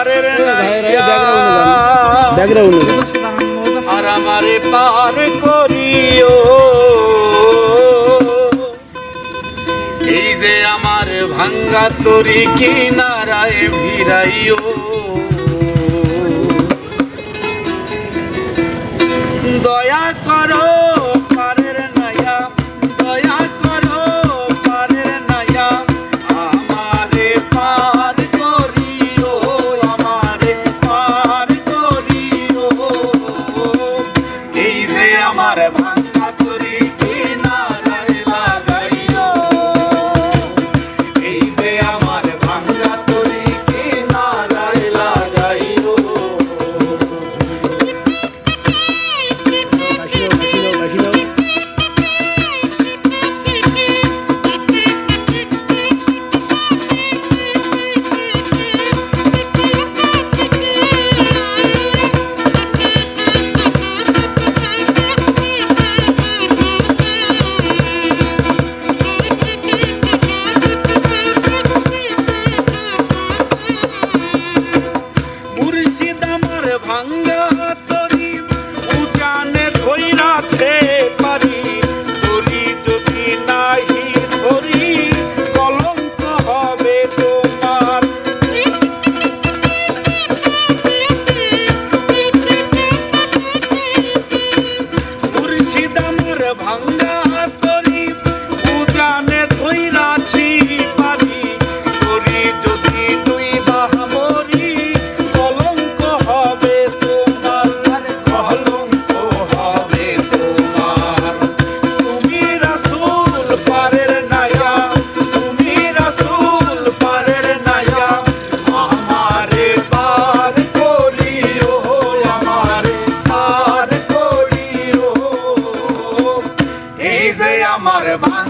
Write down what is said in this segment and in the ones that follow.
পারের আর আমারে পার করিও। এই যে আমার ভাঙ্গা তরি কিনারায় ভিড়াইও। দয়া করো। আমার ভাঙ hermano.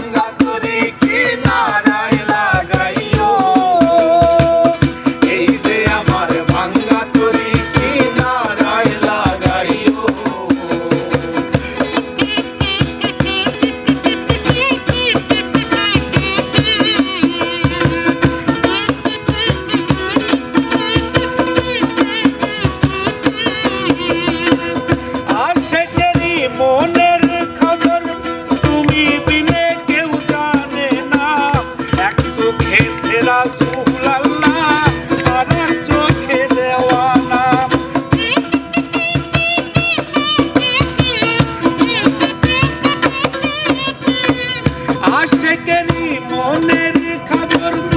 আশেকেরি মনের খবর